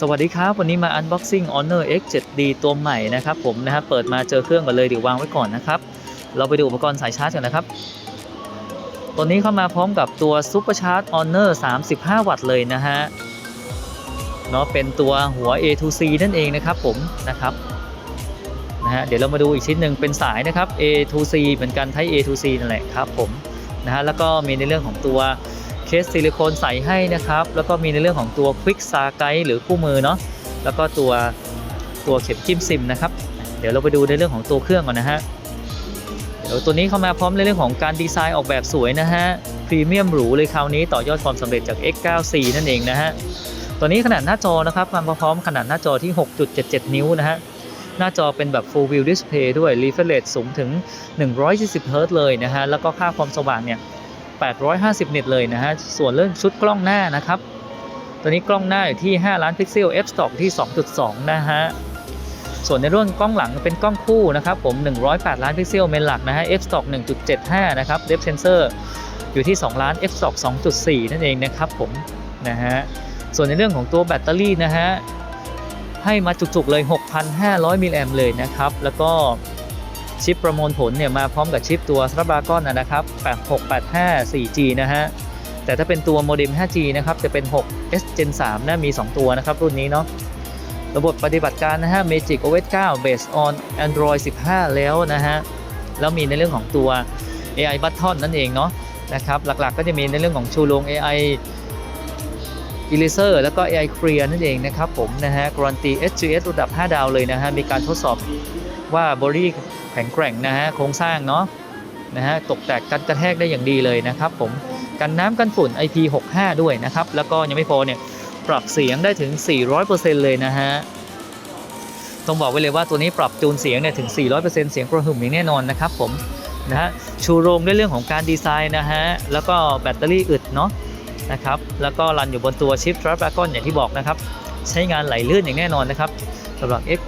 สวัสดีครับ วันนี้มา Unboxing Honor X 7D ตัวใหม่นะครับผมนะฮะเปิดมาเจอเครื่องก่อนเลยเดี๋ยววางไว้ก่อนนะครับ เราไปดูอุปกรณ์สายชาร์จกันนะครับ ตัวนี้เข้ามาพร้อมกับตัว Super Charge Honor 35 วัตต์เลยนะฮะเนาะเป็นตัวหัว A to C นั่นเองนะครับผมนะครับนะฮะเดี๋ยวเรามาดูอีกชิ้นหนึ่งเป็นสายนะครับ A to C เหมือนกันไทย A to C นั่นแหละครับผมนะฮะแล้วก็มีในเรื่องของตัว สซิลิโคนใส่ให้นะครับ แล้วก็มีในเรื่องของตัว Quick s a g u i d e หรือคู่มือเนาะแล้วก็ตัวตัวเข็มจิ้มซิมนะครับ เดี๋ยวเราไปดูในเรื่องของตัวเครื่องก่อนนะฮะเดี๋ยวตัวนี้เข้ามาพร้อมในเรื่องของการดีไซน์ออกแบบสวยนะฮะพรีเมียมหรูเลยคราวนี้ต่อยอดความสำเร็จจาก X94 นั่นเองนะฮะตัวนี้ขนาดหน้าจอนะครับมาพร้อมขนาดหน้าจอที่ 6.77 นิ้วนะฮะหน้าจอเป็นแบบ Full View Display ด้วย Refresh Rate สูงถึง120 Hz เลยนะฮะแล้วก็ค่าความสว่างเนี่ย 850 นิตเลยนะฮะ ส่วนเรื่องชุดกล้องหน้านะครับ ตัวนี้กล้องหน้าอยู่ที่ 5 ล้านพิกเซล f stop ที่ 2.2 นะฮะ ส่วนในเรื่องกล้องหลังเป็นกล้องคู่นะครับผม 108 ล้านพิกเซลเมนหลักนะฮะ f stop 1.75 นะครับ depth sensor อยู่ที่ 2 ล้าน f stop 2.4 นั่นเองนะครับผมนะฮะ ส่วนในเรื่องของตัวแบตเตอรี่นะฮะให้มาจุกๆเลย 6,500 มิลลิแอมเลยนะครับ แล้วก็ ชิปประมวลผลเนี่ยมาพร้อมกับชิปตัว Snapdragon นะครับ8685 4G นะฮะ แต่ถ้าเป็นตัวโมเด็ม 5G นะครับ จะเป็น 6 S Gen 3นะมี 2 ตัวนะครับ รุ่นนี้เนาะ ระบบปฏิบัติการนะฮะ Magic OS 9 based on Android 15 แล้วนะฮะ แล้วมีในเรื่องของตัว AI Button นั่นเองเนาะนะครับ หลักๆก็จะมีในเรื่องของชูโรง AI Eraser แล้วก็ AI Clear นั่นเองนะครับผมนะฮะการันตี SGS ระดับ 5 ดาวเลยนะฮะ มีการทดสอบว่าบริ แข็งแกร่งนะฮะโครงสร้างเนาะนะฮะตกแตกกันกระแทกได้อย่างดีเลยนะครับผมกันน้ำกันฝุ่น IP65 ด้วยนะครับแล้วก็ยังไม่พอเนี่ยปรับเสียงได้ถึง 400%เลยนะฮะต้องบอกไว้เลยว่าตัวนี้ปรับจูนเสียงเนี่ยถึง 400%เสียงกระหึ่มอย่างแน่นอนนะครับผมนะฮะชูโรงด้วยเรื่องของการดีไซน์นะฮะแล้วก็แบตเตอรี่อึดเนาะนะครับแล้วก็รันอยู่บนตัวชิป Snapdragon อย่างที่บอกนะครับ ใช้งานไหลลื่นอย่างแน่นอนนะครับสำหรับ X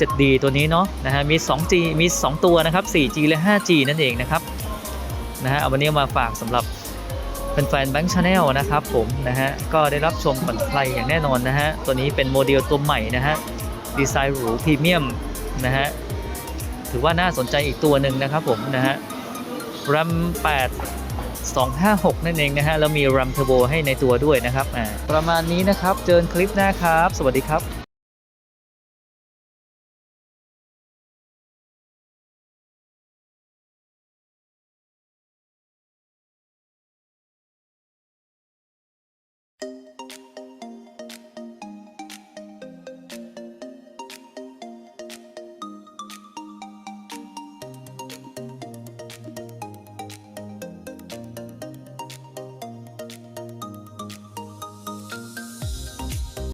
7D ตัวนี้เนาะนะฮะมี 2G มี 2 ตัวนะครับ 4G และ 5G นั่นเองนะครับนะฮะเอาวันนี้มาฝากสำหรับแฟนๆแบงค์ชาแนลนะครับผมนะฮะก็ได้รับชมก่อนใครอย่างแน่นอนนะฮะตัวนี้เป็นโมเดลตัวใหม่นะฮะดีไซน์หรูพรีเมียมนะฮะถือว่าน่าสนใจอีกตัวหนึ่งนะครับผมนะฮะ RAM 8 256 นั่นเองนะฮะ แล้วมี RAM Turbo ให้ในตัวด้วยนะครับ ประมาณนี้นะครับ เจอกันคลิปหน้าครับ สวัสดีครับ